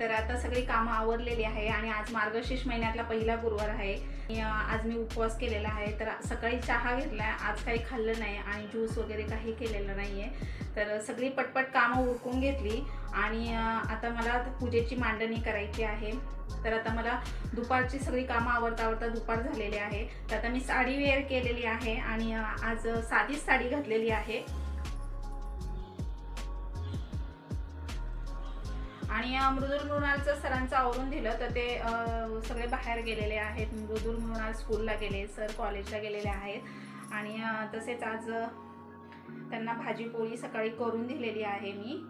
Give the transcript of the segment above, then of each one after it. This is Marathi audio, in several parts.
तर आता सगळी कामं आवरलेली आहे आणि आज मार्गशीर्ष महिन्यातला पहिला गुरुवार आहे. आज मी उपवास केलेला आहे. तर सकाळी चहा घेतलाय. आज काही खाल्लं नाही आणि ज्यूस वगैरे काही केलेलं नाही आहे तर सगळी पटपट कामं उरकून घेतली आणि आता मला पूजेची मांडणी करायची आहे. तर आता मला दुपारची सगळी कामं आवरता आवरता दुपार झालेली आहे. तर आता मी साडी वेअर केलेली आहे आणि आज साधीच साडी घातलेली आहे. आणि मृदुल मृणालचं सरांचं आवरून दिलं तर ते सगळे बाहेर गेलेले आहेत. मृदुल मृणाल स्कूलला गेले सर कॉलेजला गेलेले आहेत. आणि तसेच आज त्यांना भाजी पोळी सकाळी करून दिलेली आहे मी.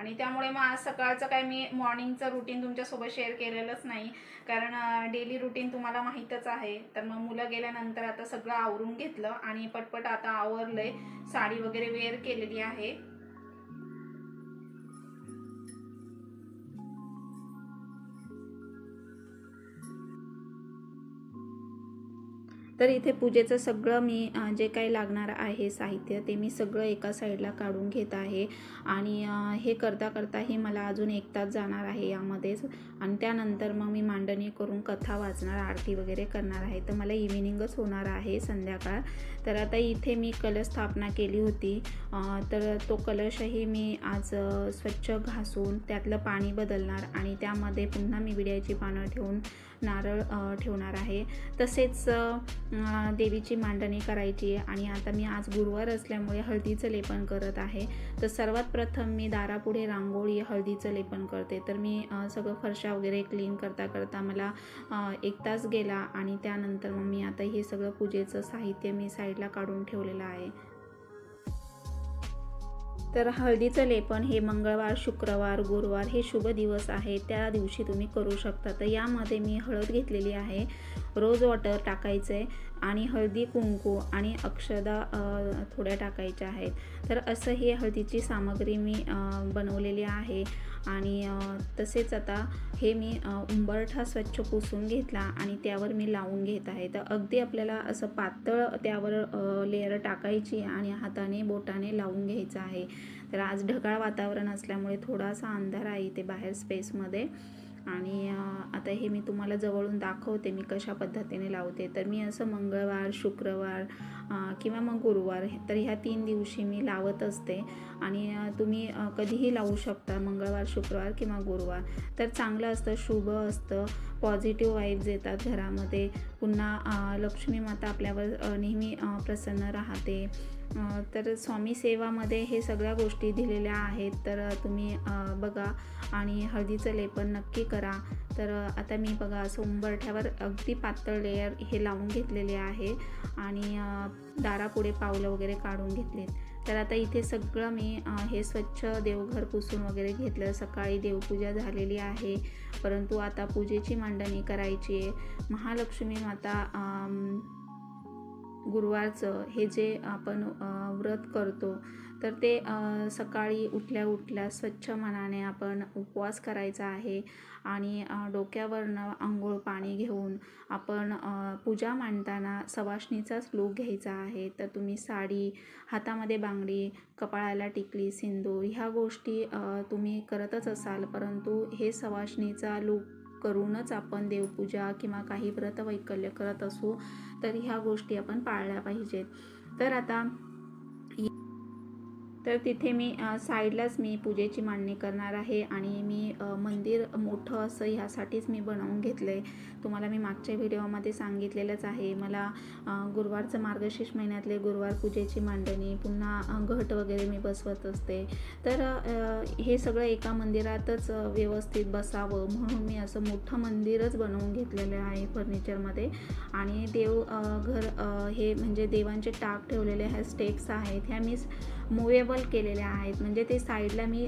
आणि त्यामुळे मग आज सकाळचं काय मी मॉर्निंगचं रुटीन तुमच्यासोबत शेअर केलेलंच नाही. कारण डेली रुटीन तुम्हाला माहीतच आहे. तर मग मुलं गेल्यानंतर आता सगळं आवरून घेतलं आणि पटपट आता आवरलंय. साडी वगैरे वेअर केलेली आहे. तर इथे पूजेचं सगळं मी जे काही लागणार आहे साहित्य ते मी सगळं एका साईडला काढून घेत आहे. आणि हे करता करताही मला अजून एक तास जाणार आहे यामध्येच. आणि त्यानंतर मग मी मांडणी करून कथा वाचणार आरती वगैरे करणार आहे. तर मला इव्हिनिंगच होणार आहे संध्याकाळ. तर आता इथे मी कलश स्थापना केली होती. तर तो कलशही मी आज स्वच्छ घासून त्यातलं पाणी बदलणार आणि त्यामध्ये पुन्हा मी विड्याची पानं ठेवून नारळ ठेवणार आहे. तसेच देवीची मांडणी करायची आहे आणि आता मी आज गुरुवार असल्यामुळे हळदीचं लेपन करत आहे. तर सर्वात प्रथम मी दारापुढे रांगोळी हळदीचं लेपन करते. तर मी सगळं फरशा वगैरे क्लीन करता करता मला एक तास गेला आणि त्यानंतर मग मी आता हे सगळं पूजेचं साहित्य मी साईडला काढून ठेवलेलं आहे. तर हळदीचं लेपन हे मंगळवार शुक्रवार गुरुवार हे शुभ दिवस आहे. त्या दिवशी तुम्ही करू शकता. तर यामध्ये मी हळद घेतलेली आहे. रोज वॉटर टाकायचं आहे आणि हळदी कुंकू आणि अक्षदा थोड्या टाकायच्या आहेत. तर असं ही हळदीची सामग्री मी बनवलेली आहे. आणि तसेच आता हे मी उंबरठा स्वच्छ पुसून घेतला आणि त्यावर मी लावून घेत आहे. तर अगदी आपल्याला असं पातळ त्यावर लेअर टाकायची आणि हाताने बोटाने लावून घ्यायचं आहे. तर आज ढगाळ वातावरण असल्यामुळे थोडासा अंधार आहे इथे बाहेर स्पेसमध्ये आणि आता हे मी तुम्हाला जवळून दाखवते मी कशा पद्धतीने लावते. तर मी असं मंगळवार शुक्रवार किंवा मग गुरुवार तर ह्या तीन दिवशी मी लावत असते. आणि तुम्ही कधीही लावू शकता मंगळवार शुक्रवार किंवा गुरुवार. तर चांगलं असतं शुभ असतं पॉझिटिव्ह वाईब्स येतात घरामध्ये. पुन्हा लक्ष्मी माता आपल्यावर नेहमी प्रसन्न राहते. तर स्वामी सेवामध्ये हे सगळ्या गोष्टी दिलेल्या आहेत. तर तुम्ही बघा आणि हळदीचं लेपन नक्की करा. तर आता मी बघा असं अगदी पातळ लेअर हे लावून घेतलेले आहे आणि दारापुढे पावलं वगैरे काढून घेतलीत. तर आता इथे सगळं मी हे स्वच्छ देवघर पुसून वगैरे घेतलं. सकाळी देवपूजा झालेली आहे. परंतु आता पूजेची मांडणी करायची आहे. महालक्ष्मी माता गुरुवारचं हे जे आपण व्रत करतो तर ते सकाळी उठल्या उठल्या स्वच्छ मनाने आपण उपवास करायचा आहे आणि डोक्यावरनं आंघोळ पाणी घेऊन आपण पूजा मांडताना सवाष्णीचाच लूक घ्यायचा आहे. तर तुम्ही साडी हातामध्ये बांगडी कपाळाला टिकली सिंदूर ह्या गोष्टी तुम्ही करतच असाल परंतु हे सवाष्णीचा लूक करूनच आपण देवपूजा किंवा काही व्रत वैकल्य करत असू तर ह्या गोष्टी आपण पाळल्या पाहिजेत. तर आता तर तिथे मी साईडलाच मी पूजेची मांडणी करणार आहे आणि मी मंदिर मोठं असं ह्यासाठीच मी बनवून घेतलं आहे तुम्हाला मी मागच्या व्हिडिओमध्ये सांगितलेलंच आहे. मला गुरुवारचं मार्गशीर्ष महिन्यातले गुरुवार पूजेची मांडणी पुन्हा घट वगैरे मी बसवत असते. तर हे सगळं एका मंदिरातच व्यवस्थित बसावं म्हणून मी असं मोठं मंदिरच बनवून घेतलेलं आहे फर्निचरमध्ये. आणि देव घर हे म्हणजे देवांचे टाक ठेवलेले ह्या स्टेप्स आहेत ह्या मी मुवेबल केलेल्या आहेत. म्हणजे ते साईडला मी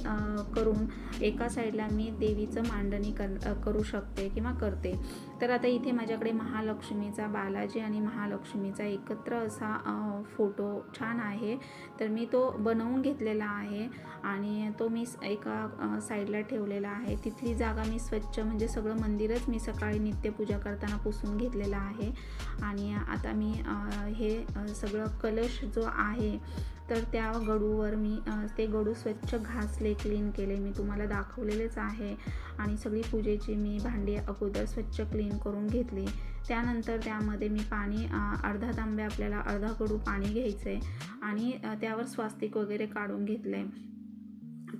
करून एका साईडला मी देवीचं मांडणी कर करू शकते किंवा करते. तर आता इथे माझ्याकडे महालक्ष्मीचा बालाजी आणि महालक्ष्मीचा एकत्र असा फोटो छान आहे. तर मी तो बनवून घेतलेला आहे आणि तो मी स- एका साईडला ठेवलेला आहे. तिथली जागा मी स्वच्छ म्हणजे सगळं मंदिरच मी सकाळी नित्यपूजा करताना पुसून घेतलेला आहे. आणि आता मी हे सगळं कलश जो आहे तर त्या गडूवर मी ते गडू स्वच्छ घासले क्लीन केले. मी तुम्हाला दाखवलेलेच आहे. आणि सगळी पूजेची मी भांडी अगोदर स्वच्छ क्लीन करून घेतली. त्यानंतर त्यामध्ये मी पाणी अर्धा तांबे आपल्याला अर्धा कडू पाणी घ्यायचं आहे आणि त्यावर स्वास्तिक वगैरे काढून घेतलं. आहे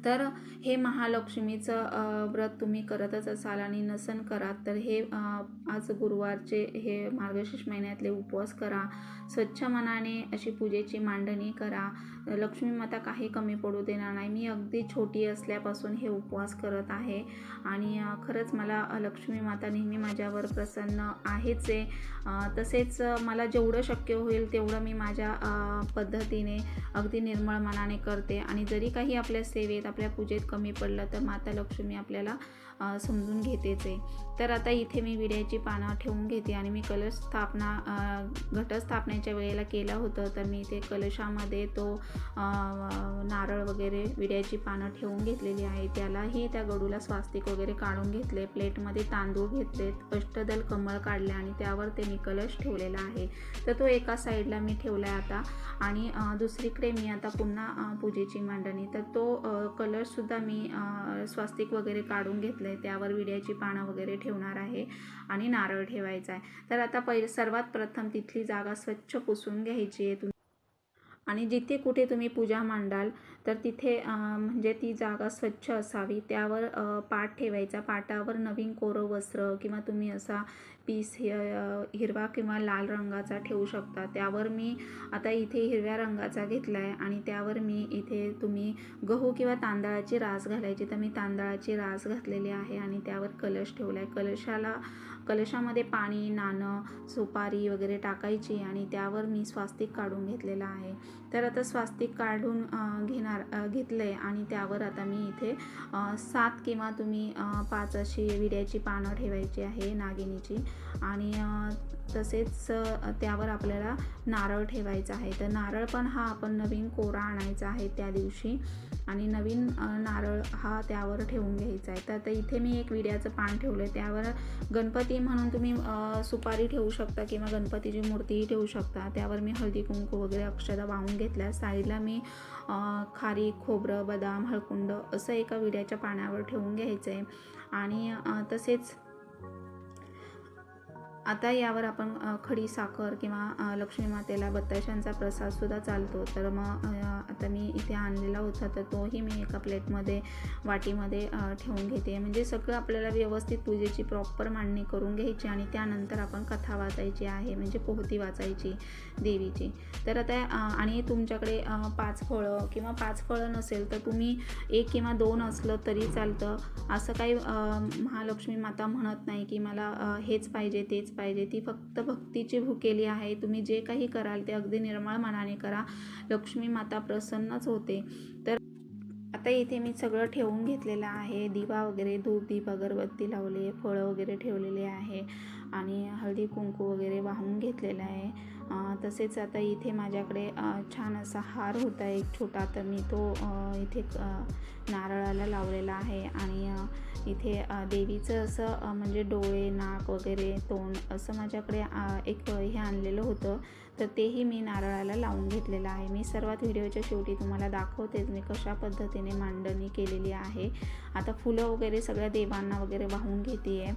तर हे महालक्ष्मीचं व्रत तुम्ही करतच असाल आणि नसन करा तर हे आज गुरुवारचे हे मार्गशीर्ष महिन्यातले उपवास करा. स्वच्छ मनाने अशी पूजेची मांडणी करा. लक्ष्मी माता काही कमी पडू देणार नाही. मी अगदी छोटी असल्यापासून हे उपवास करत आहे. आणि खरंच मला लक्ष्मी माता नेहमी माझ्यावर प्रसन्न आहेच आहे. तसेच मला जेवढं शक्य होईल तेवढं मी माझ्या पद्धतीने अगदी निर्मळ मनाने करते. आणि जरी काही आपल्या सेवेत आपल्या पूजेत कमी पडलं तर माता लक्ष्मी आपल्याला समजून घेतेच आहे तर आता इथे मी विड्याची पानं ठेवून घेते आणि मी कलश स्थापना घटस्थापनेच्या वेळेला केलं होतं. तर मी इथे कलशामध्ये तो नारळ वगैरे विड्याची पानं ठेवून घेतलेली आहे. त्यालाही त्या गडूला स्वास्तिक वगैरे काढून घेतले. प्लेटमध्ये तांदूळ घेतलेत अष्टदल कमळ काढले आणि त्यावर ते मी कलश ठेवलेला आहे. तर तो एका साईडला मी ठेवला आहे आता. आणि दुसरीकडे मी आता पुन्हा पूजेची मांडणी. तर तो कलशसुद्धा मी स्वास्तिक वगैरे काढून घेतले आहे त्यावर विड्याची पानं वगैरे ठेवणार आहे आणि नारळ ठेवायचा आहे. तर आता पहिले सर्वात प्रथम तिथली जागा स्वच्छ पुसून घ्यायची आहे तुम्ही आणि जिथे कुठे तुम्ही पूजा मांडाल तर तिथे म्हणजे ती जागा स्वच्छ असावी. त्यावर पाट ठेवायचा. पाटावर नवीन कोरं वस्त्र किंवा तुम्ही असा पीस हे हिरवा किंवा लाल रंगाचा ठेवू शकता. त्यावर मी आता इथे हिरव्या रंगाचा घेतला आहे आणि त्यावर मी इथे तुम्ही गहू किंवा तांदळाची रास घालायची. तर मी तांदळाची रास घातलेली आहे आणि त्यावर कलश ठेवला आहे कलशाला कलशामध्ये पाणी नाणं सुपारी वगैरे टाकायची आणि त्यावर मी स्वास्तिक काढून घेतलेलं आहे. तर आता स्वास्तिक काढून घेणार घेतलं आहे आणि त्यावर आता मी इथे सात किंवा तुम्ही पाच अशी विड्याची पानं ठेवायची आहे नागिनीची. आणि तसेच त्यावर आपल्याला नारळ ठेवायचा आहे. तर नारळ पण हा आपण नवीन कोरा आणायचा आहे त्या दिवशी. आणि नवीन नारळ हा त्यावर ठेवून घ्यायचा आहे. तर इथे मी एक विड्याचं पान ठेवलं आहे त्यावर गणपती म्हणून तुम्ही सुपारी ठेवू शकता किंवा गणपतीची मूर्तीही ठेवू शकता. त्यावर मी हळदी कुंकू वगैरे अक्षदा वाहून घेतल्या. साईडला मी खारी खोबरं बदाम हळकुंड असं एका विड्याच्या पानावर ठेवून घ्यायचं आहे आणि तसेच आता यावर आपण खडी साखर किंवा लक्ष्मी मातेला बत्ताशांचा प्रसादसुद्धा चालतो. तर मग आता मी इथे आणलेला होता तर तोही मी एका प्लेटमध्ये वाटीमध्ये ठेवून घेते. म्हणजे सगळं आपल्याला व्यवस्थित पूजेची प्रॉपर मांडणी करून घ्यायची आणि त्यानंतर आपण कथा वाचायची आहे म्हणजे पोहती वाचायची देवीची. तर आता आणि तुमच्याकडे पाच फळं किंवा पाच फळं नसेल तर तुम्ही एक किंवा दोन असलं तरी चालतं. असं काही महालक्ष्मी माता म्हणत नाही की मला हेच पाहिजे तेच पाहिजे. ती फक्त भक्तीची भुकेली आहे. तुम्ही जे काही कराल ते अगदी निर्मळ मनाने करा. लक्ष्मी माता प्रसन्नच होते. तर आता इथे मी सगळं ठेवून घेतलेलं आहे. दिवा वगैरे धूप दीप अगरबत्ती लावले. फळं वगैरे ठेवलेले आहे. आणि हळदी कुंकू वगैरे वाहून घेतलेलं आहे. तसेच आता इथे माझ्याकडे छान असा हार होता एक छोटा. तर मी तो इथे नारळाला लावलेला आहे आणि इथे देवीचं असं म्हणजे डोळे नाक वगैरे तोंड असं माझ्याकडे एक हे आणलेलं होतं. तर तेही मी नारळाला लावून घेतलेलं आहे. मी सर्वात व्हिडिओच्या शेवटी तुम्हाला दाखवतेच मी कशा पद्धतीने मांडणी केलेली आहे. आता फुलं वगैरे सगळ्या देवांना वगैरे वाहून घेते आहे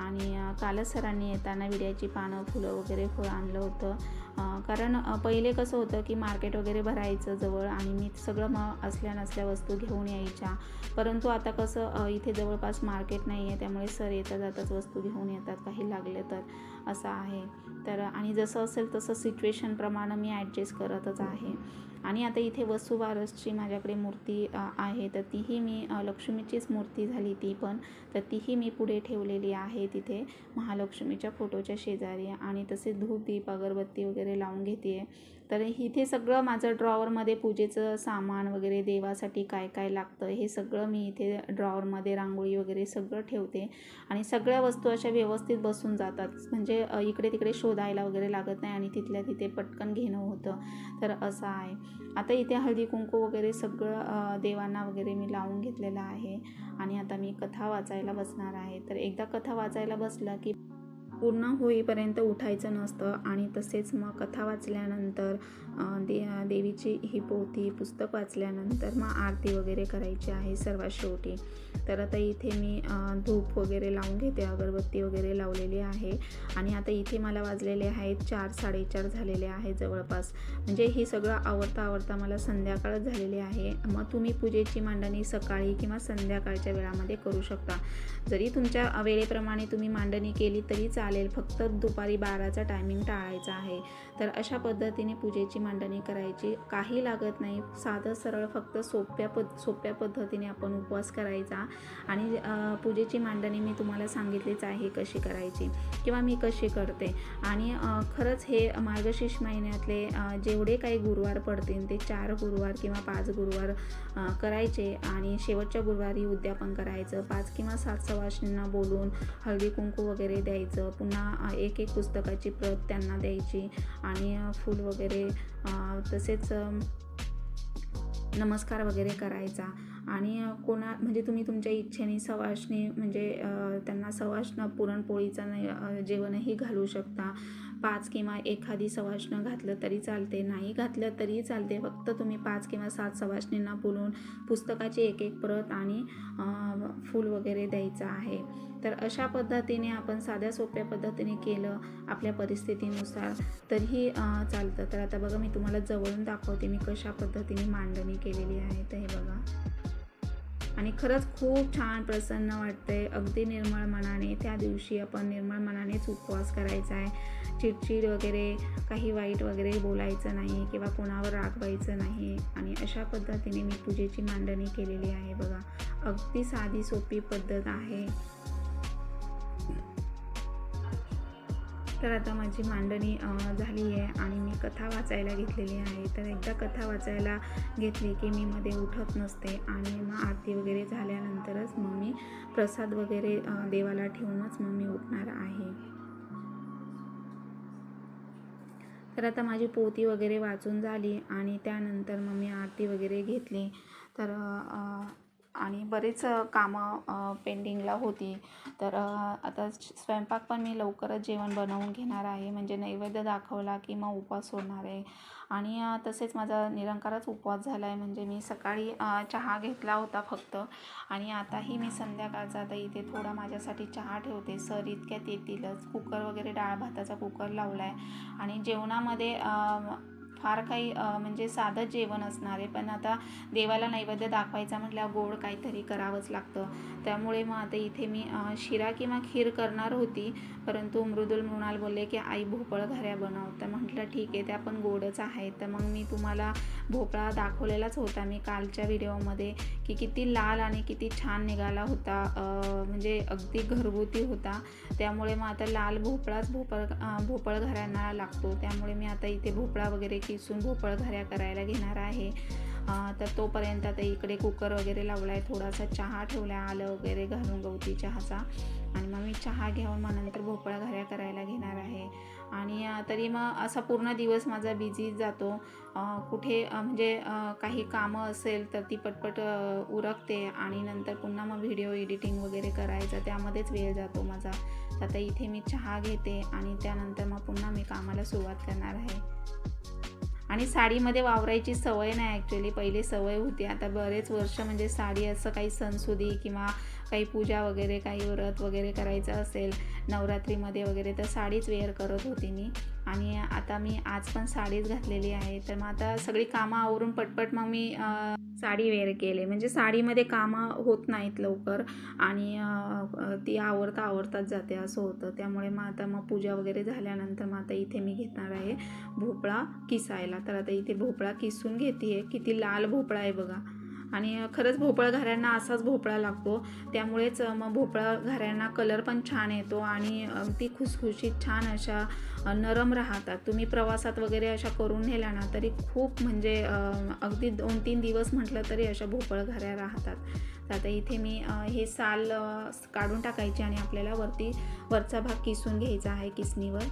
आणि कालच सरांनी येताना विड्याची पानं फुलं वगैरे फळ आणलं होतं. कारण पहिले कसं होतं की मार्केट वगैरे भरायचं जवळ आणि मी सगळं मग असल्या नसल्या वस्तू घेऊन यायच्या. परंतु आता कसं इथे जवळपास मार्केट नाही आहे त्यामुळे सर येता जाताच वस्तू घेऊन येतात काही लागले तर असं आहे. तर आणि जसं असेल तसं सिच्युएशनप्रमाणे मी ॲडजस्ट करतच आहे. आणि आता इथे वसुबारसची माझ्याकडे मूर्ती आहे. तर तीही मी लक्ष्मीचीच मूर्ती झाली ती पण. तर तीही मी पुढे ठेवलेली आहे तिथे महालक्ष्मीच्या फोटोच्या शेजारी. आणि तसे धूप दीप अगरबत्ती वगैरे लावून घेते तर इथे सगळं माझं ड्रॉवरमध्ये पूजेचं सामान वगैरे देवासाठी काय काय लागतं हे सगळं मी इथे ड्रॉवरमध्ये रांगोळी वगैरे सगळं ठेवते. आणि सगळ्या वस्तू अशा व्यवस्थित बसून जातात. म्हणजे इकडे तिकडे शोधायला वगैरे लागत नाही आणि तिथल्या तिथे पटकन घेणं होतं. तर असं आहे. आता इथे हळदी कुंकू वगैरे सगळं देवांना वगैरे मी लावून घेतलेलं आहे. आणि आता मी कथा वाचायला बसणार आहे. तर एकदा कथा वाचायला बसलं की पूर्ण होईपर्यंत उठायचं नसतं आणि तसेच मग कथा वाचल्यानंतर दे देवीची ही पोथी पुस्तक वाचल्यानंतर मग आरती वगैरे करायची आहे सर्वात शेवटी. तर आता इथे मी धूप वगैरे लावून घेते अगरबत्ती वगैरे लावलेली आहे. आणि आता इथे मला वाजलेले आहेत चार साडेचार झालेले आहे जवळपास. म्हणजे ही सगळं आवडता आवडता मला संध्याकाळच झालेली आहे. मग तुम्ही पूजेची मांडणी सकाळी किंवा संध्याकाळच्या वेळामध्ये करू शकता. जरी तुमच्या वेळेप्रमाणे तुम्ही मांडणी केली तरी चालेल. फक्त दुपारी बाराचा टायमिंग टाळायचा आहे. तर अशा पद्धतीने पूजेची मांडणी करायची. काही लागत नाही. साधं सरळ फक्त सोप्या पद सोप्या पद्धतीने आपण उपवास करायचा. आणि पूजेची मांडणी मी तुम्हाला सांगितलीच आहे कशी करायची किंवा मी कशी करते. आणि खरंच हे मार्गशीर्ष महिन्यातले जेवढे काही गुरुवार पडतील ते चार गुरुवार किंवा पाच गुरुवार करायचे. आणि शेवटच्या गुरुवारी उद्यापन करायचं. पाच किंवा सात सवाशींना बोलून हळदी कुंकू वगैरे द्यायचं. पुन्हा एक एक पुस्तकाची प्रत त्यांना द्यायची. आणि फूल वगैरे तसेच नमस्कार वगैरे करायचा. आणि कोणा म्हणजे तुम्ही तुमच्या इच्छेने सवासणी म्हणजे त्यांना सवाशनं पुरणपोळीचं नाही जेवणही घालू शकता. पाच किंवा एखादी सवासणं घातलं तरी चालते. नाही घातलं तरी चालते. फक्त तुम्ही पाच किंवा सात सवासणींना बोलून पुस्तकाची एक एक प्रत आणि फूल वगैरे द्यायचं आहे. तर अशा पद्धतीने आपण साध्या सोप्या पद्धतीने केलं आपल्या परिस्थितीनुसार तरीही चालतं. तर आता बघा मी तुम्हाला जवळून दाखवते मी कशा पद्धतीने मांडणी केलेली आहे. तर हे बघा. आणि खरंच खूप छान प्रसन्न वाटतंय. अगदी निर्मळ मनाने त्या दिवशी आपण निर्मळ मनानेच उपवास करायचा आहे. चिडचिड वगैरे काही वाईट वगैरे बोलायचं नाही किंवा कोणावर रागवायचं नाही. आणि अशा पद्धतीने मी पूजेची मांडणी केलेली आहे बघा. अगदी साधी सोपी पद्धत आहे. तर आता माझी मांडणी झाली आहे आणि मी कथा वाचायला घेतलेली आहे. तर एकदा कथा वाचायला घेतली की मी मध्ये उठत नसते आणि मग आरती वगैरे झाल्यानंतरच मग मी प्रसाद वगैरे देवाला ठेवूनच मग मी उठणार आहे. तर आता माझी पोती वगैरे वाचून झाली आणि त्यानंतर मग मी आरती वगैरे घेतली. तर आणि बरेच कामं पेंडिंगला होती. तर आता स्वयंपाक पण मी लवकरच जेवण बनवून घेणार आहे. म्हणजे नैवेद्य दाखवला की मग उपवास सोडणार आहे. आणि तसेच माझा निरंकारच उपवास झाला आहे म्हणजे मी सकाळी चहा घेतला होता फक्त. आणि आताही मी संध्याकाळचा आता इथे थोडा माझ्यासाठी चहा ठेवते. सर इतक्यात येतीलच कुकर वगैरे डाळ भाताचा कुकर लावला आहे आणि जेवणामध्ये फार काही म्हणजे साधं जेवण असणार आहे. पण आता देवाला नैवेद्य दाखवायचा म्हटल्यावर गोड काहीतरी करावंच लागतं. त्यामुळे मग आता इथे मी शिरा किंवा खीर करणार होती. परंतु मृदुल मृणाल बोलले की आई भोपळ घऱ्या बनव. तर म्हटलं ठीक आहे त्या पण गोडच आहे तर मग मी तुम्हाला भोपळा दाखवलेलाच होता मी कालच्या व्हिडिओमध्ये की किती लाल आणि किती छान निघाला होता. म्हणजे अगदी घरगुती होता. त्यामुळे मग आता लाल भोपळाच भोपळ भोपळ घऱ्यांना लागतो. त्यामुळे मी आता इथे भोपळा वगैरे किसून भोपळ घऱ्या करायला घेणार आहे. तर तोपर्यंत आता इकडे कुकर वगैरे लावला आहे थोडासा चहा ठेवला आहे आलं वगैरे घालून गवती चहाचा. आणि मग मी चहा घेऊन मग नंतर भोपळा घऱ्या करायला घेणार आहे. आणि तरी मग असा पूर्ण दिवस माझा बिझी जातो. कुठे म्हणजे काही कामं असेल तर ती पटपट उरकते आणि नंतर पुन्हा मग व्हिडिओ एडिटिंग वगैरे करायचं त्यामध्येच वेळ जातो माझा. आता इथे मी चहा घेते आणि त्यानंतर मग पुन्हा मी कामाला सुरुवात करणार आहे. आणि साडीमध्ये वावरायची सवय नाही ॲक्च्युली पहिले सवय होती. आता बरेच वर्ष म्हणजे साडी असं काही सणसुदी किंवा काही पूजा वगैरे काही व्रत वगैरे करायचं असेल नवरात्रीमध्ये वगैरे तर साडीच वेअर करत होती मी. आणि आता मी आज पण साडीच घातलेली आहे. तर मग आता सगळी कामं आवरून पटपट मग मी साडी वेअर केले. म्हणजे साडीमध्ये कामं होत नाहीत लवकर आणि ती आवरता आवरताच जाते असं होतं. त्यामुळे मग आता मग पूजा वगैरे झाल्यानंतर मग आता इथे मी घेणार आहे भोपळा किसायला. तर आता इथे भोपळा किसून घेते आहे किती लाल भोपळा आहे बघा. आणि खरंच भोपळा घाऱ्यांना असाच भोपळा लागतो. त्यामुळेच मग भोपळा घाऱ्यांना कलर पण छान येतो आणि ती खुसखुशीत छान अशा नरम राहतात. तुम्ही प्रवासात वगैरे अशा करून नेल्या ना तरी खूप म्हणजे अगदी दोन तीन दिवस म्हटलं तरी अशा भोपळ घाऱ्या राहतात. तर आता इथे मी हे साल काढून टाकायची आणि आपल्याला वरती वरचा भाग किसून घ्यायचा आहे किसणीवर.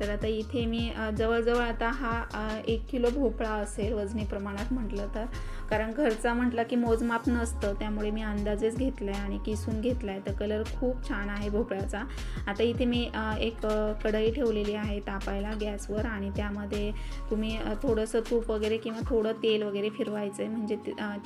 तर आता इथे मी जवळजवळ आता हा एक किलो भोपळा असेल वजनी प्रमाणात म्हटलं तर. कारण घरचा म्हटलं की मोजमाप नसतं त्यामुळे मी अंदाजेच घेतला आहे आणि किसून घेतला आहे तर कलर खूप छान आहे भोपळ्याचा. आता इथे मी एक कढई ठेवलेली आहे तापायला गॅसवर आणि त्यामध्ये तुम्ही थोडंसं तूप वगैरे किंवा थोडं तेल वगैरे फिरवायचं आहे म्हणजे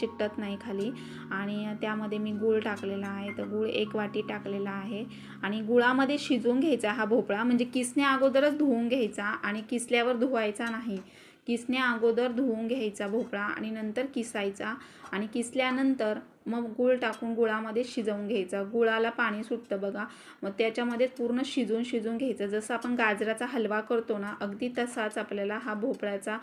चिकटत नाही खाली. आणि त्यामध्ये मी गूळ टाकलेला आहे. तर गूळ एक वाटी टाकलेला आहे. आणि गुळामध्ये शिजवून घ्यायचा हा भोपळा. म्हणजे किसण्या अगोदरच धुवून घ्यायचा आणि किसल्यावर धुवायचा नाही. किसण्या अगोदर धुवून घ्यायचा भोपळा आणि नंतर किसायचा आणि किसल्यानंतर मग गुळ टाकून गुळामध्ये शिजवून घ्यायचा. गुळाला पाणी सुटतं बघा. मग त्याच्यामध्ये पूर्ण शिजवून शिजवून घ्यायचं. जसं आपण गाजराचा हलवा करतो ना अगदी तसाच आपल्याला हा भोपळ्याचा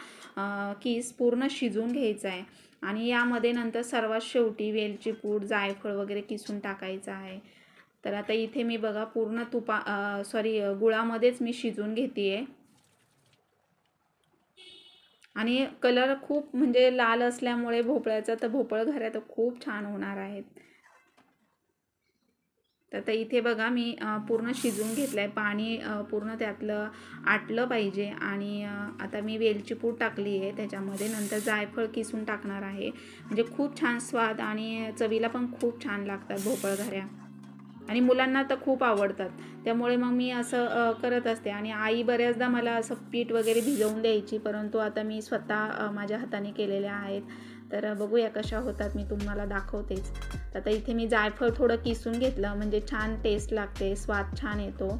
किस पूर्ण शिजवून घ्यायचा आहे. आणि यामध्ये नंतर सर्वात शेवटी वेलची पूड जायफळ वगैरे किसून टाकायचं आहे. तर आता इथे मी बघा पूर्ण तुपा सॉरी गुळामध्येच मी शिजून घेते आहे आणि कलर खूप म्हणजे लाल असल्यामुळे भोपळ्याचा तर भोपळ घऱ्या तर खूप छान होणार आहेत. तर आता इथे बघा मी पूर्ण शिजून घेतलं आहे पाणी पूर्ण त्यातलं आटलं पाहिजे. आणि आता मी वेलची पूड टाकली आहे. त्याच्यामध्ये नंतर जायफळ किसून टाकणार आहे. म्हणजे खूप छान स्वाद आणि चवीला पण खूप छान लागतात भोपळ घऱ्या आणि मुलांना तर खूप आवडतात. त्यामुळे मग मी असं करत असते. आणि आई बऱ्याचदा मला असं पीठ वगैरे भिजवून द्यायची परंतु आता मी स्वतः माझ्या हाताने केलेल्या आहेत. तर बघूया कशा होतात. मी तुम्हाला दाखवतेच. आता इथे मी जायफळ थोडं किसून घेतलं. म्हणजे छान टेस्ट लागते. स्वाद छान येतो.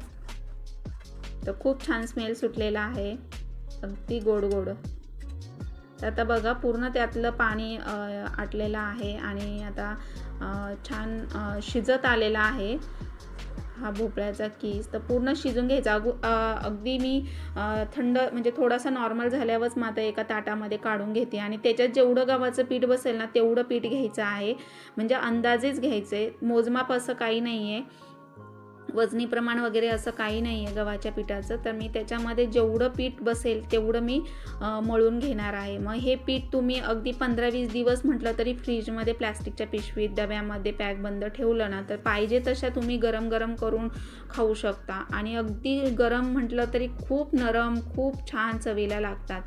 तर खूप छान स्मेल सुटलेला आहे. अगदी गोड गोड तर आता बघा पूर्ण त्यातलं पाणी आटलेलं आहे आणि आता छान शिजत आलेला आहे हा भोपळ्याचा किस. तर पूर्ण शिजून घ्यायचा. अगो अगदी मी थंड म्हणजे थोडासा नॉर्मल झाल्यावरच मात्र एका ताटामध्ये काढून घेते. आणि त्याच्यात जेवढं गव्हाचं पीठ बसेल ना तेवढं पीठ घ्यायचं आहे. म्हणजे अंदाजेच घ्यायचं आहे मोजमाप असं काही नाही आहे वजनी प्रमाण वगैरे असं काही नाही आहे गव्हाच्या पिठाचं. तर मी त्याच्यामध्ये जेवढं पीठ बसेल तेवढं मी मळून घेणार आहे. मग हे पीठ तुम्ही अगदी पंधरा वीस दिवस म्हटलं तरी फ्रीजमध्ये प्लॅस्टिकच्या पिशवीत डब्यामध्ये पॅक बंद ठेवलं ना तर पाहिजे तशा तुम्ही गरम गरम करून खाऊ शकता. आणि अगदी गरम म्हटलं तरी खूप नरम खूप छान चवीला लागतात.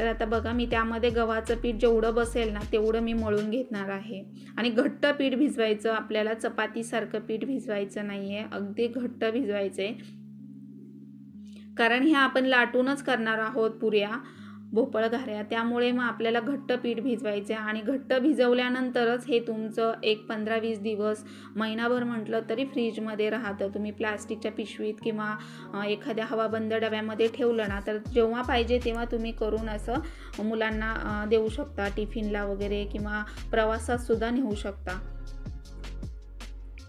तर आता बघा मी त्यामध्ये गव्हाचं पीठ जेवढं बसेल ना तेवढं मी मळून घेणार आहे. आणि घट्ट पीठ भिजवायचं आपल्याला चपातीसारखं पीठ भिजवायचं नाही आहे अगदी घट्ट भिजवायचं आहे कारण ह्या आपण लाटूनच करणार आहोत पुऱ्या. भोपळ घाऱ्या. त्यामुळे मग आपल्याला घट्ट पीठ भिजवायचे आहे आणि घट्ट भिजवल्यानंतरच हे तुमचं एक पंधरा वीस दिवस महिनाभर म्हटलं तरी फ्रीजमध्ये राहतं. तुम्ही प्लास्टिकच्या पिशवीत किंवा एखाद्या हवाबंद डब्यामध्ये ठेवलं ना तर जेव्हा पाहिजे तेव्हा तुम्ही करून असं मुलांना देऊ शकता. टिफिनला वगैरे किंवा प्रवासातसुद्धा नेऊ शकता.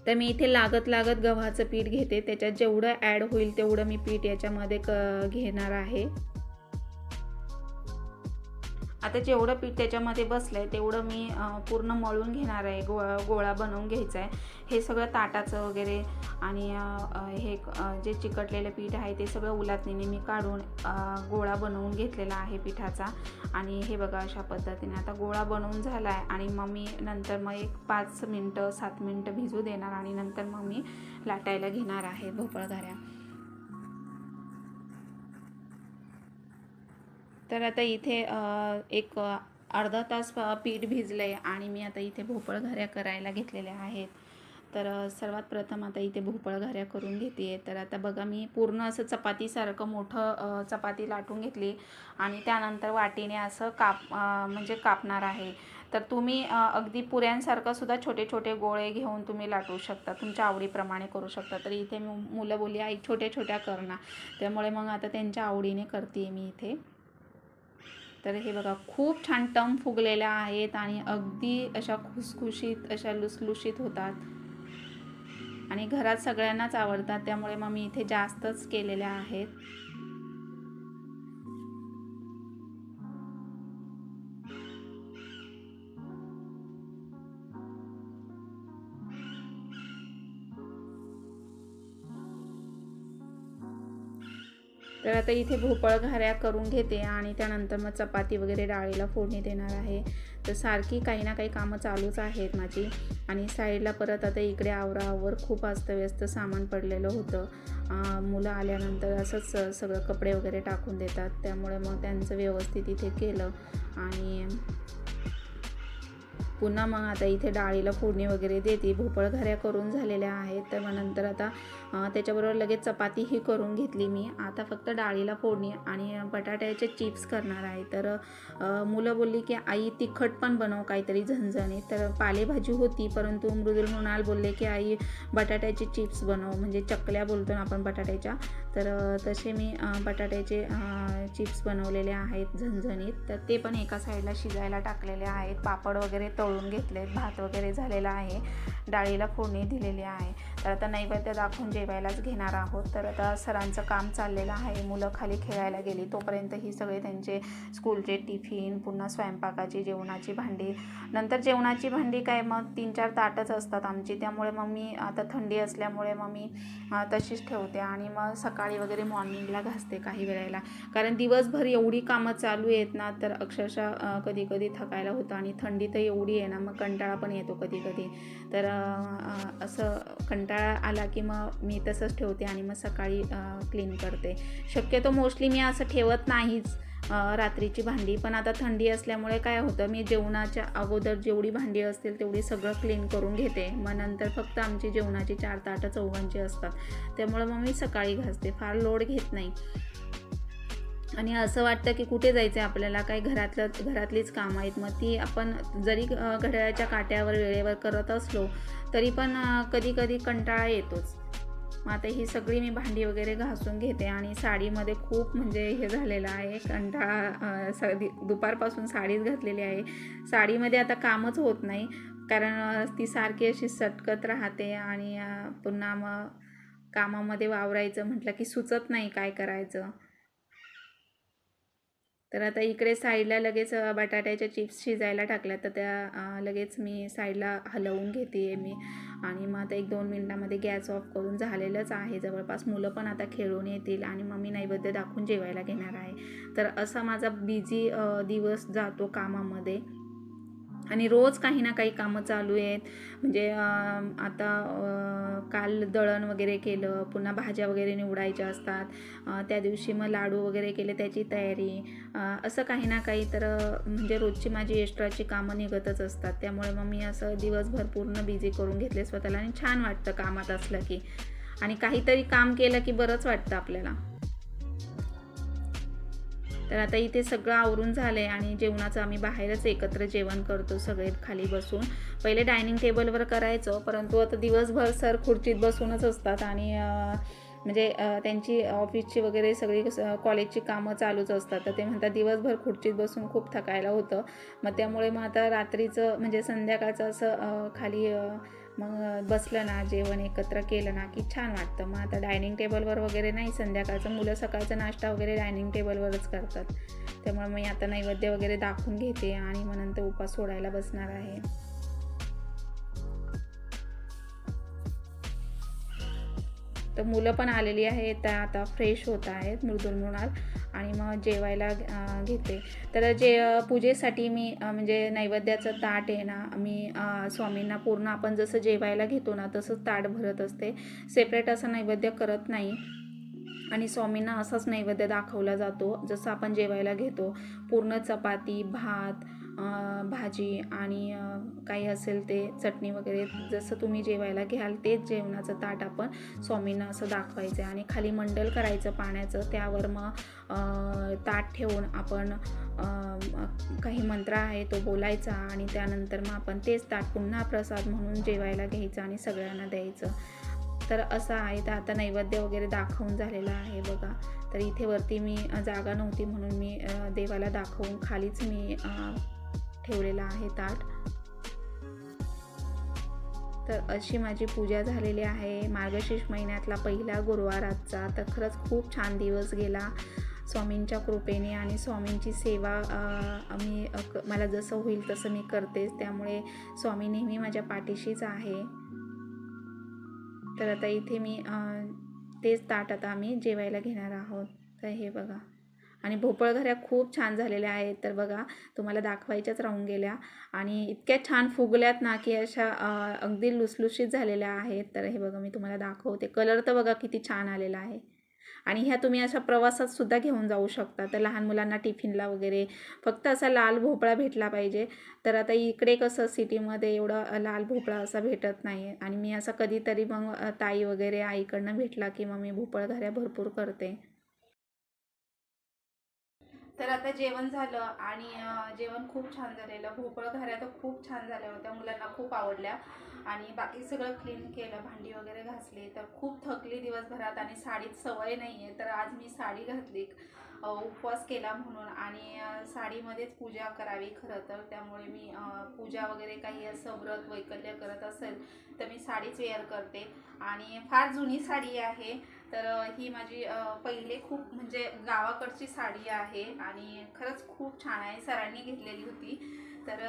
तर मी इथे लागत लागत गव्हाचं पीठ घेते. त्याच्यात जेवढं ॲड होईल तेवढं मी पीठ याच्यामध्ये क घेणार आहे. आता जेवढं पीठ त्याच्यामध्ये बसलं आहे तेवढं मी पूर्ण मळून घेणार आहे गो गोळा बनवून घ्यायचा आहे हे सगळं ताटाचं वगैरे आणि हे जे चिकटलेलं पीठ आहे ते सगळं उलातणीने मी काढून गोळा बनवून घेतलेला आहे पिठाचा. आणि हे बघा अशा पद्धतीने आता गोळा बनवून झाला आहे आणि मग मी नंतर मग एक पाच मिनटं सात मिनटं भिजू देणार आणि नंतर मग मी लाटायला घेणार आहे भोपळ तर आता इथे एक अर्धा तास पीठ भिजलं आहे आणि मी आता इथे भोपळघऱ्या करायला घेतलेल्या आहेत. तर सर्वात प्रथम आता इथे भोपळघऱ्या करून घेते आहे तर आता बघा मी पूर्ण असं चपातीसारखं मोठं चपाती लाटून घेतली आणि त्यानंतर वाटीने असं काप म्हणजे कापणार आहे. तर तुम्ही अगदी पुऱ्यांसारखं सुद्धा छोटे छोटे गोळे घेऊन तुम्ही लाटू शकता. तुमच्या आवडीप्रमाणे करू शकता. तर इथे मु- मुलं बोली आई छोट्या छोट्या करणार त्यामुळे मग आता त्यांच्या आवडीने करते मी इथे. तर हे बघा खूप छान टम फुगलेल्या आहेत आणि अगदी अशा खुसखुशीत अशा लुसलुशीत होतात. आणि घरात सगळ्यांनाच आवडतात त्यामुळे मग मी इथे जास्तच केलेल्या आहेत. तर आता इथे भोपळ घाऱ्या करून घेते आणि त्यानंतर मग चपाती वगैरे डाळीला फोडणी देणार आहे. तर सारखी काही ना काही कामं चालूच आहेत माझी. आणि साईडला परत आता इकडे आवरावर खूप अस्तव्यस्त सामान पडलेलं होतं. मुलं आल्यानंतर असंच सगळं कपडे वगैरे टाकून देतात. त्यामुळे मग त्यांचं व्यवस्थित इथे केलं. आणि पुन्हा मग आता इथे डाळीला फोडणी वगैरे देते. भोपळ घऱ्या करून झालेल्या आहेत. तर मग नंतर आता त्याच्याबरोबर लगेच चपातीही करून घेतली मी. आता फक्त डाळीला फोडणी आणि बटाट्याचे चिप्स करणार आहे. तर मुलं बोलली की आई तिखट पण बनव काहीतरी झणझणीत. तर पालेभाजी होती परंतु मृदुल मृणाल बोलले की आई बटाट्याचे चिप्स बनव. म्हणजे चकल्या बोलतो ना आपण बटाट्याच्या. तर तसे मी बटाट्याचे चिप्स बनवलेले आहेत झणझणीत. तर ते पण एका साईडला शिजायला टाकलेले आहेत. पापड वगैरे तळून घेतले भात वगैरे झालेला आहे. डाळीला फोडणी दिलेली आहे. तर आता नैवेद्य दाखवून जेवायलाच घेणार आहोत. तर आता सरांचं काम चाललेलं आहे. मुलं खाली खेळायला गेली. तोपर्यंत ही सगळे त्यांचे स्कूलचे टिफिन पुन्हा स्वयंपाकाची जेवणाची भांडी. नंतर जेवणाची भांडी काय मग तीन चार ताटच असतात आमची. त्यामुळे मग मी आता थंडी असल्यामुळे मग मी तशीच ठेवते. आणि मग सकाळी वगैरे मॉर्निंगला घासते काही वेळेला. कारण दिवसभर एवढी कामं चालू आहेत ना तर अक्षरशः कधी कधी थकायला होतं. आणि थंडी तर एवढी आहे ना मग कंटाळा पण येतो कधी कधी तर असं कंटाळा आला की मग मी तसंच ठेवते आणि मग सकाळी क्लीन करते. शक्यतो मोस्टली मी असं ठेवत नाहीच रात्रीची भांडी. पण आता थंडी असल्यामुळे काय होतं मी जेवणाच्या अगोदर जेवढी भांडी असतील तेवढी सगळं क्लीन करून घेते. मग नंतर फक्त आमची जेवणाची चार ताटं चौघांची असतात. त्यामुळे मग मी सकाळी घासते. फार लोड घेत नाही. आणि असं वाटतं की कुठे जायचं आहे आपल्याला? काही घरातलं घरातलीच कामं आहेत. मग ती आपण जरी घड्याळाच्या काट्यावर वेळेवर करत असलो तरी पण कधी कधी कंटाळा येतोच. मग आता ही सगळी मी भांडी वगैरे घासून घेते आणि साडीमध्ये खूप म्हणजे हे झालेलं आहे. कंटाळा स दुपारपासून साडीच घातलेली आहे. साडीमध्ये आता कामच होत नाही. कारण ती सारखी अशी सटकत राहते आणि पुन्हा मग कामामध्ये वावरायचं म्हटलं की सुचत नाही काय करायचं. तर आता इकडे साईडला लगेच बटाट्याच्या चिप्स शिजायला टाकल्या तर त्या लगेच मी साईडला हलवून घेते मी. आणि मग आता एक दोन मिनटामध्ये गॅस ऑफ करून झालेलंच आहे. जवळपास मुलं पण आता खेळून येतील आणि मग मी नैवेद्य दाखवून जेवायला घेणार आहे. तर असा माझा बिझी दिवस जातो कामामध्ये. आणि रोज काही ना काही कामं चालू आहेत. म्हणजे आता काल दळण वगैरे केलं पुन्हा भाज्या वगैरे निवडायच्या असतात. त्या दिवशी मग लाडू वगैरे केले त्याची तयारी. असं काही ना काही तर म्हणजे रोजची माझी एक्स्ट्राची कामं निघतच असतात. त्यामुळे मग मी असं दिवसभर पूर्ण बिझी करून घेतले स्वतःला आणि छान वाटतं कामात असलं की. आणि काहीतरी काम केलं की बरंच वाटतं आपल्याला. तर आता इथे सगळं आवरून झालं आहे आणि जेवणाचं आम्ही बाहेरच एकत्र जेवण करतो सगळे खाली बसून. पहिले डायनिंग टेबलवर करायचो परंतु आता दिवसभर सर खुर्चीत बसूनच असतात आणि म्हणजे त्यांची ऑफिसची वगैरे सगळी कॉलेजची कामं चालूच असतात. तर ते म्हणतात दिवसभर खुर्चीत बसून खूप थकायला होतं. मग त्यामुळे मग आता रात्रीचं म्हणजे संध्याकाळचं असं खाली मग बसलं ना जेवण एकत्र केलं ना की छान वाटतं. मग आता डायनिंग टेबलवर वगैरे नाही संध्याकाळचं मुलं सकाळचा नाश्ता वगैरे डायनिंग टेबलवरच करतात. त्यामुळे मी आता नैवेद्य वगैरे दाखवून घेते आणि मग नंतर उपास सोडायला बसणार आहे. तर मुलं पण आलेली आहेत त्या आता फ्रेश होत आहेत मृदुल मृणाल. आणि मग जेवायला घेते. तर जे पूजेसाठी मी म्हणजे नैवेद्याचं ताट आहे ना मी स्वामींना पूर्ण आपण जसं जेवायला घेतो ना तसंच ताट भरत असते. सेपरेट असं नैवेद्य करत नाही. आणि स्वामींना असाच नैवेद्य दाखवला जातो जसं आपण जेवायला घेतो. पूर्ण चपाती भात भाजी आणि काही असेल ते चटणी वगैरे जसं तुम्ही जेवायला घ्याल तेच जेवणाचं ताट आपण स्वामींना असं दाखवायचं आहे आणि खाली मंडल करायचं पाण्याचं त्यावर मग ताट ठेवून आपण काही मंत्र आहे तो बोलायचा आणि त्यानंतर मग आपण तेच ताट पुन्हा प्रसाद म्हणून जेवायला घ्यायचं आणि सगळ्यांना द्यायचं. तर असं आहे तर आता नैवेद्य वगैरे दाखवून झालेलं आहे बघा. तर इथे वरती मी जागा नव्हती म्हणून मी देवाला दाखवून खालीच मी ठेवलेला आहे ताट. तर अशी माझी पूजा झालेली आहे. मार्गशीर्ष महिन्यातला पहिला गुरुवार आजचा. तर खरंच खूप छान दिवस गेला स्वामींच्या कृपेने आणि स्वामींची सेवा मी मला जसं होईल तसं मी करतेच. त्यामुळे स्वामी नेहमी माझ्या पाठीशीच आहे. तर आता इथे मी तेच ताट आता आम्ही जेवायला घेणार आहोत. तर हे बघा. आणि भोपळ घऱ्या खूप छान झालेल्या आहेत. तर बघा तुम्हाला दाखवायच्याच राहून गेल्या. आणि इतक्या छान फुगल्यात ना की अशा अगदी लुसलुशीत झालेल्या आहेत. तर हे बघा मी तुम्हाला दाखवते. कलर तर बघा किती छान आलेला आहे. आणि ह्या तुम्ही अशा प्रवासात सुद्धा घेऊन जाऊ शकता. तर लहान मुलांना टिफिनला वगैरे फक्त असा लाल भोपळा भेटला पाहिजे. तर आता इकडे कसं सिटीमध्ये एवढं लाल भोपळा असा भेटत नाही आणि मी असा कधीतरी मग ताई वगैरे आईकडनं भेटला की मग मी भोपळ घऱ्या भरपूर करते. तर आता जेवण झालं आणि जेवण खूप छान झालेलं. भोपळ घऱ्या तर खूप छान झाल्या होत्या मुलांना खूप आवडल्या. आणि बाकी सगळं क्लीन केलं भांडी वगैरे घासली. तर खूप थकली दिवसभरात आणि साडीत सवय नाही आहे तर आज मी साडी घातली. उपवास केला म्हणून. आणि साडीमध्येच पूजा करावी खरं तर. त्यामुळे मी पूजा वगैरे काही असं व्रत वैकल्य करत असेल तर मी साडीच वेअर करते. आणि फार जुनी साडी आहे. तर ही माझी पहिले खूप म्हणजे गावाकडची साडी आहे आणि खरंच खूप छान आहे. सरांनी घेतलेली होती. तर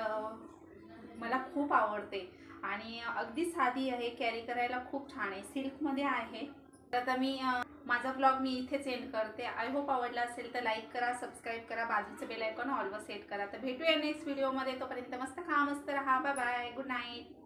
मला खूप आवडते आणि अगदी साधी आहे. कॅरी करायला खूप छान आहे. सिल्कमध्ये आहे. तर आता मी माझा ब्लॉग मी इथेच एंड करते. आय होप आवडला असेल तर लाईक करा सबस्क्राईब करा. बाजूचं बेल आयकॉन ऑलवर सेट करा. तर भेटूया नेक्स्ट व्हिडिओमध्ये तोपर्यंत मस्त खा मस्त राहा. Bye bye good night